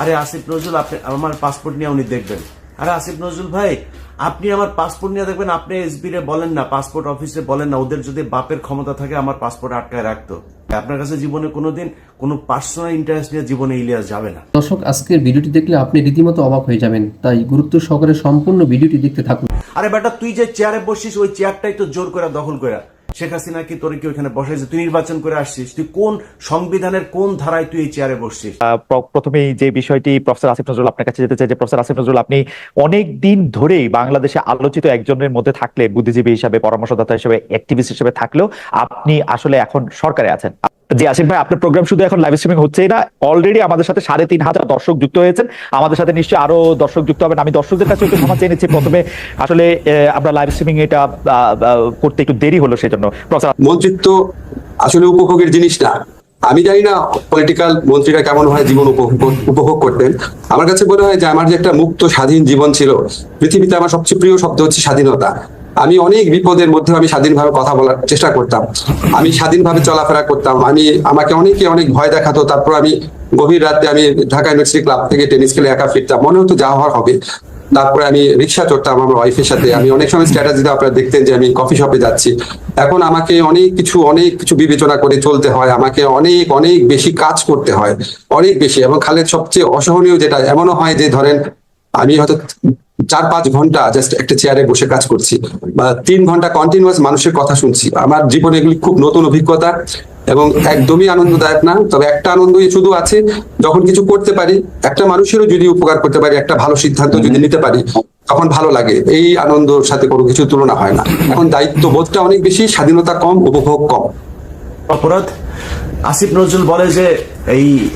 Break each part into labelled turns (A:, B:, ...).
A: আরে আসিফ নজরুল আপনি আমার পাসপোর্ট নিয়ে উনি দেখবেন। আরে আসিফ নজরুল ভাই আপনি আমার পাসপোর্ট নিয়ে দেখবেন আপনি এসবি রে বলেন না পাসপোর্ট অফিসে বলেন না ওদের যদি বাপের ক্ষমতা থাকে আমার পাসপোর্ট আটকায় রাখতো। আপনার কাছে জীবনে কোনোদিন কোনো পার্সোনাল ইন্টারেস্ট নিয়ে জীবনে ইলিয়াস যাবে না।
B: দর্শক আজকের ভিডিওটি দেখলে আপনি রীতিমতো অবাক হয়ে যাবেন তাই গুরুত্ব সহকারে সম্পূর্ণ ভিডিওটি দেখতে থাকুন।
A: আরে বেটা তুই যে চেয়ারে বসিস ওই চেয়ারটাই তো জোর করে দখল করে শেখ হাসিনা কি কি ওখানে বসাইছে তুই নির্বাচন করে আসছিস? তুই কোন সংবিধানের কোন ধারায় তুই এই চেয়ারে বসছিস?
C: প্রথমেই যে বিষয়টি প্রফেসর আসিফ নজরুল আপনার কাছে যেতে চাই, যে প্রফেসর আসিফ নজরুল, আপনি অনেক দিন ধরেই বাংলাদেশে আলোচিত একজনের মধ্যে থাকলে, বুদ্ধিজীবী হিসাবে, পরামর্শদাতা হিসেবে অ্যাক্টিভিস্ট হিসেবে থাকলেও আপনি আসলে এখন সরকারে আছেন। জি, আসিফ ভাই, আপনার প্রোগ্রাম শুধু এখন লাইভ স্ট্রিমিং হচ্ছেই না অলরেডি আমাদের সাথে সাড়ে তিন হাজার দর্শক যুক্ত হয়েছেন। আমাদের সাথে নিশ্চয়ই আরও দর্শক যুক্ত হবেন। আমি দর্শকদের কাছে একটু ক্ষমা চেয়ে নিচ্ছি। প্রথমে আসলে আমরা লাইভ স্ট্রিমিং এটা করতে একটু দেরি হলো সেজন্য।
D: মন্ত্রিত্ব আসলে উপভোগের জিনিস না আমি জানি না পলিটিক্যাল মন্ত্রীরা কেমন হয় জীবন উপভোগ করতেন। আমার কাছে মনে হয় যে, আমার যে একটা মুক্ত স্বাধীন জীবন ছিল, পৃথিবীতে আমার সবচেয়ে প্রিয় শব্দ হচ্ছে স্বাধীনতা। আমি অনেক বিপদের মধ্যে আমি স্বাধীনভাবে কথা বলার চেষ্টা করতাম। আমি স্বাধীনভাবে চলাফেরা করতাম। আমি, আমাকে অনেকে অনেক ভয় দেখাতো। তারপর আমি গভীর রাতে আমি ঢাকা ইউনিভার্সিটি ক্লাব থেকে টেনিস খেলে একা ফিরতাম। মনে হতো যা হওয়ার হবে। তারপরে আমি রিক্সা চড়তাম আমার ওয়াইফের সাথে। আমি অনেক সময় স্ট্র্যাটাজিতে আপনারা দেখতেন যে আমি কফি শপে যাচ্ছি। এখন আমাকে অনেক কিছু অনেক কিছু বিবেচনা করে চলতে হয়। আমাকে অনেক অনেক বেশি কাজ করতে হয়। অনেক বেশি এবং খালেদ সবচেয়ে অসহনীয় যেটা, এমনও হয় যে ধরেন আমি হয়তো চার পাঁচ ঘণ্টা জাস্ট একটা চেয়ারে বসে কাজ করছি বা তিন ঘণ্টা কন্টিনিউয়াস মানুষের কথা শুনছি। আমার জীবনে এগুলি খুব নতুন অভিজ্ঞতা এবং একদমই আনন্দদায়ক না, তবে একটা আনন্দই শুধু আছে, যখন কিছু করতে পারি, একটা মানুষেরও যদি উপকার করতে পারি, একটা ভালো সিদ্ধান্ত যদি নিতে পারি, তখন ভালো লাগে। এই আনন্দর সাথে কোনো কিছু তুলনা হয় না। এখন দায়িত্ববোধটা অনেক বেশি, স্বাধীনতা কম, উপভোগ কম।
A: অপরাধ? আসিফ নজরুল বলে যে, এই,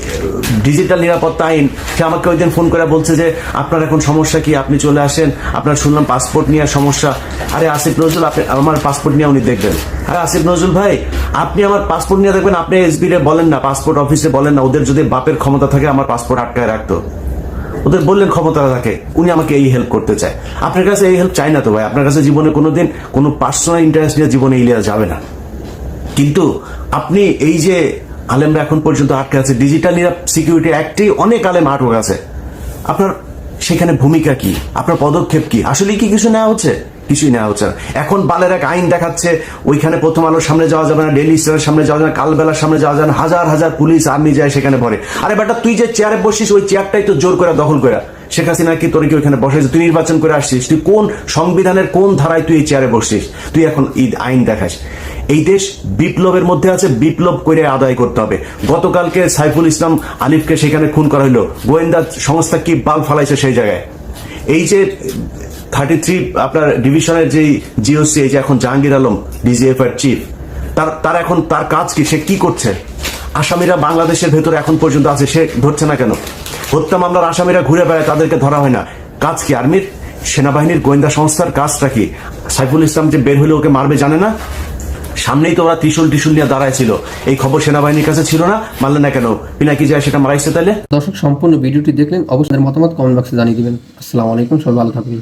A: ডিজিটাল নিরাপত্তা আইন, সে আমাকে ওই দিন ফোন করে বলছে যে, আপনার এখন সমস্যা কি? আপনি চলে আসেন। আপনার শুনলাম পাসপোর্ট নিয়ে সমস্যা। আরে আসিফ নজরুল, আপনি আমার পাসপোর্ট নিয়ে উনি দেখবেন। আরে আসিফ নজরুল ভাই, আপনি আমার পাসপোর্ট নিয়ে দেখবেন, আপনি এসবি বলেন না, পাসপোর্ট অফিসে বলেন না, ওদের যদি বাপের ক্ষমতা থাকে, আমার পাসপোর্ট আটকায় রাখতো। ওদের বললেন ক্ষমতা থাকে, উনি আমাকে এই হেল্প করতে চায়। আপনার কাছে এই হেল্প চাই না তো ভাই, আপনার কাছে জীবনে কোনোদিন কোনো পার্সোনাল ইন্টারেস্ট নিয়ে জীবনে ইলিয়া যাবে না। কিন্তু আপনি এই যে আলেমরা এখন পর্যন্ত আটকে আছে ডিজিটাল সিকিউরিটি অ্যাক্টেই অনেক আলেম আটক আছে। আপনার সেখানে ভূমিকা কি? আপনার পদক্ষেপ কি? আসলে কি কিছু নেওয়া হচ্ছে? কিছুই নেওয়া হচ্ছে না। এখন বালের এক আইন দেখাচ্ছে, ওইখানে প্রথম আলোর সামনে যাওয়া যাবে না ডেলি স্টারের সামনে যাওয়া যাবে না, কালবেলার সামনে যাওয়া যাবে না, হাজার হাজার পুলিশ আর্মি যায় সেখানে পড়ে আরে বেটা, তুই যে চেয়ারে বসিস, ওই চেয়ারটাই তো জোর করে দখল করে শেখ হাসিনা কি তোর কি ওইখানে বসেছিস তুই নির্বাচন করে আসছিস। তুই কোন সংবিধানের কোন ধারায় তুই এই চেয়ারে বসছিস? তুই এখন ঈদ আইন দেখাস। এই দেশ বিপ্লবের মধ্যে আছে, বিপ্লব করে আদায় করতে হবে। গতকালকে সাইফুল ইসলাম আলিফকে সেখানে খুন করা হলো। গোয়েন্দা সংস্থা কি বাল ফালাইছে সেই জায়গায়? এই যে থার্টি থ্রি আপনার ডিভিশনের যে জিওসি এই যে এখন জাহাঙ্গীর আলম ডিজিএফ এর চিফ তার তার এখন তার কাজ কি? সে কি করছে? আসামিরা বাংলাদেশের ভেতরে এখন পর্যন্ত আছে, সে ধরছে না কেন? হত্যা মামলার আসামিরা ঘুরে বেড়ায়, তাদেরকে ধরা হয় না। কাজ কি আর্মির? সেনাবাহিনীর গোয়েন্দা সংস্থার কাজটা কি? সাইফুল ইসলাম যে বের হলে ওকে মারবে জানে না? সামনেই তো ওরা ত্রিশুল টিসুল নিয়ে দাঁড়ায় ছিল। এই খবর সেনাবাহিনীর কাছে ছিল না। মানলে না কেন? পিনাকি যায় সেটা মারাইছে তাহলে
B: দর্শক, সম্পূর্ণ ভিডিওটি দেখলেন। অবশ্যই মতামত কমেন্ট বক্সে জানিয়ে দিবেন। আসসালামু আলাইকুম, সবাই ভালো থাকবেন।